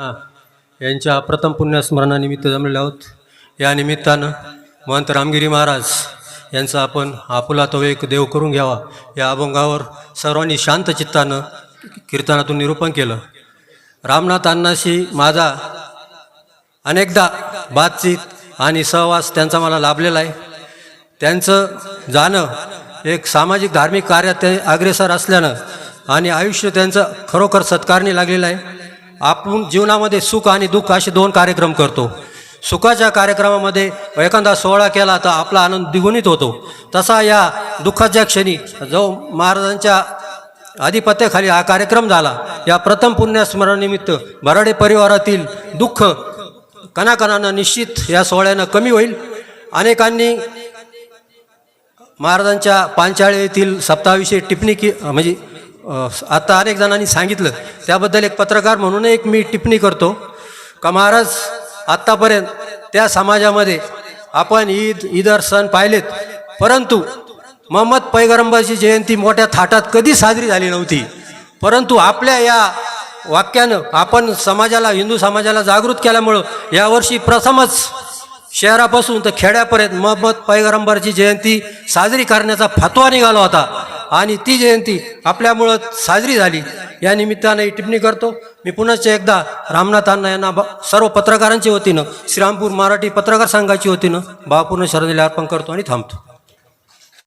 हां यांच्या प्रथम पुण्यस्मरणानिमित्त जमलेले आहोत. या निमित्तानं महंत रामगिरी महाराज यांचा आपण आपुला तो एक देव करून घ्यावा. या अभंगावर सर्वांनी शांत चित्तानं कीर्तनातून निरूपण केलं. रामनाथ अण्णाशी माझा अनेकदा बातचीत आणि सहवास त्यांचा मला लाभलेला आहे. त्यांचं जाणं एक सामाजिक धार्मिक कार्यात ते अग्रेसर असल्यानं आणि आयुष्य त्यांचं खरोखर सत्कारणी लागलेलं आहे. आपण जीवनामध्ये सुख आणि दुःख असे दोन कार्यक्रम करतो. सुखाच्या कार्यक्रमामध्ये एखादा सोहळा केला तर आपला आनंद द्विगुणित होतो. तसा या दुःखाच्या क्षणी जो महाराजांच्या आधिपत्याखाली हा कार्यक्रम झाला या प्रथम पुण्यस्मरणानिमित्त बराडे परिवारातील दुःख कणाकणानं निश्चित या सोहळ्यानं कमी होईल. अनेकांनी महाराजांच्या पांचाळे येथील सप्ताहाविषयी टिप्पणी की म्हणजे आता अनेक जणांनी सांगितलं. त्याबद्दल एक पत्रकार म्हणून एक मी टिप्पणी करतो. का महाराज आत्तापर्यंत त्या समाजामध्ये आपण ईद इदर सण पाहिलेत. परंतु मोहम्मद पैगंबरची जयंती मोठ्या थाटात कधी साजरी झाली नव्हती. परंतु आपल्या या वाक्यानं आपण समाजाला हिंदू समाजाला जागृत केल्यामुळं यावर्षी प्रथमच शहरापासून तर खेड्यापर्यंत मोहम्मद पैगंबरची जयंती साजरी करण्याचा फतवा निघाला होता. आणि ती जयंती आपल्यामुळं साजरी झाली. या निमित्तानं ही टिप्पणी करतो. मी पुनश्च एकदा रामनाथ यांना ब- सर्व पत्रकारांच्या वतीनं श्रीरामपूर मराठी पत्रकार संघाच्या वतीनं भावपूर्ण श्रद्धांजली अर्पण करतो आणि थांबतो.